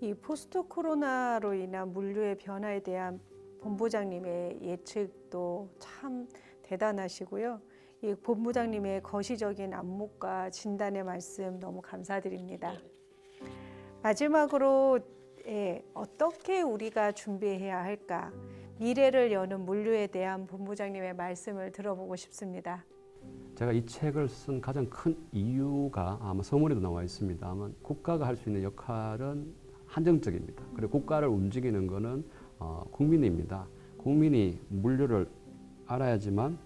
이 포스트 코로나로 인한 물류의 변화에 대한 본부장님의 예측도 참 대단하시고요. 이 본부장님의 거시적인 안목과 진단의 말씀 너무 감사드립니다. 마지막으로 예, 어떻게 우리가 준비해야 할까? 미래를 여는 물류에 대한 본부장님의 말씀을 들어보고 싶습니다. 제가 이 책을 쓴 가장 큰 이유가 아마 서문에도 나와 있습니다만 국가가 할 수 있는 역할은 한정적입니다. 그리고 국가를 움직이는 것은 어, 국민입니다. 국민이 물류를 알아야지만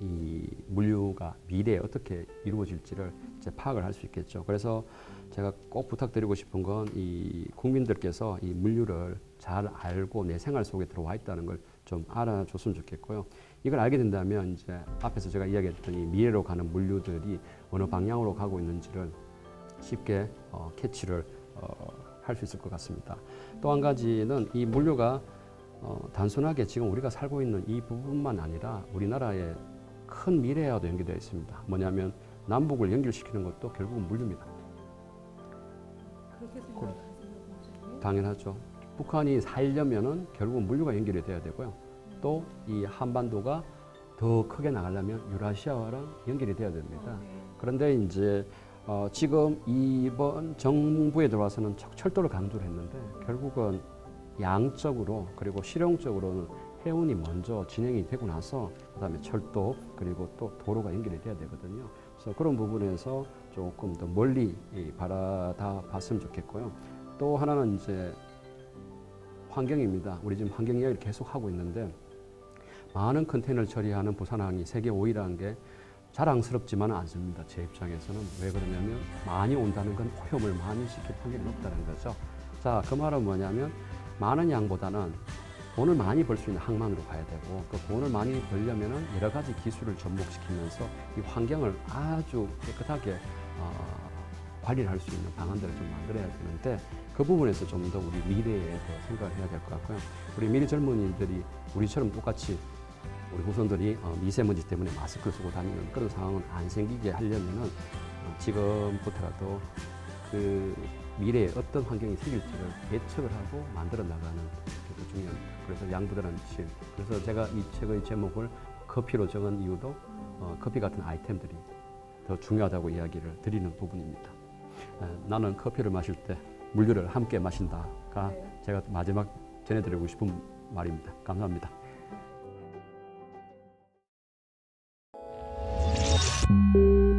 이 물류가 미래에 어떻게 이루어질지를 이제 파악을 할 수 있겠죠. 그래서 제가 꼭 부탁드리고 싶은 건 이 국민들께서 이 물류를 잘 알고 내 생활 속에 들어와 있다는 걸 좀 알아줬으면 좋겠고요. 이걸 알게 된다면 이제 앞에서 제가 이야기했던 이 미래로 가는 물류들이 어느 방향으로 가고 있는지를 쉽게 어, 캐치를 어, 할 수 있을 것 같습니다. 또 한 가지는 이 물류가 어, 단순하게 지금 우리가 살고 있는 이 부분만 아니라 우리나라의 큰 미래와도 연결되어 있습니다. 뭐냐면 남북을 연결시키는 것도 결국은 물류입니다. 그렇게 당연하죠. 북한이 살려면은 결국은 물류가 연결이 돼야 되고요. 또 이 한반도가 더 크게 나가려면 유라시아와랑 연결이 돼야 됩니다. 그런데 이제 어, 지금 이번 정부에 들어와서는 철- 철도를 강조를 했는데 결국은 양적으로 그리고 실용적으로는 해운이 먼저 진행이 되고 나서 그다음에 철도 그리고 또 도로가 연결이 돼야 되거든요. 그래서 그런 부분에서 조금 더 멀리 이 바라다 봤으면 좋겠고요. 또 하나는 이제 환경입니다. 우리 지금 환경 이야기를 계속 하고 있는데 많은 컨테이너를 처리하는 부산항이 세계 5위라는 게 자랑스럽지만 않습니다. 제 입장에서는 왜 그러냐면 많이 온다는 건 오염을 많이 시킬 확률이 높다는 거죠. 자, 그 말은 뭐냐면 많은 양보다는 돈을 많이 벌 수 있는 항만으로 가야 되고 그 돈을 많이 벌려면은 여러 가지 기술을 접목시키면서 이 환경을 아주 깨끗하게 어, 관리를 할 수 있는 방안들을 좀 만들어야 되는데 그 부분에서 좀 더 우리 미래에 더 생각을 해야 될 것 같고요. 우리 미래 젊은이들이 우리처럼 똑같이 우리 후손들이 어, 미세먼지 때문에 마스크를 쓰고 다니는 그런 상황은 안 생기게 하려면은 어, 지금부터라도 그 미래에 어떤 환경이 생길지를 예측을 하고 만들어 나가는 게 중요한 그래서 양부다라는 실 그래서 제가 이 책의 제목을 커피로 정한 이유도 어, 커피 같은 아이템들이 더 중요하다고 이야기를 드리는 부분입니다. 에, 나는 커피를 마실 때 물류를 함께 마신다가 네. 제가 마지막 전해드리고 싶은 말입니다. 감사합니다. Thank you.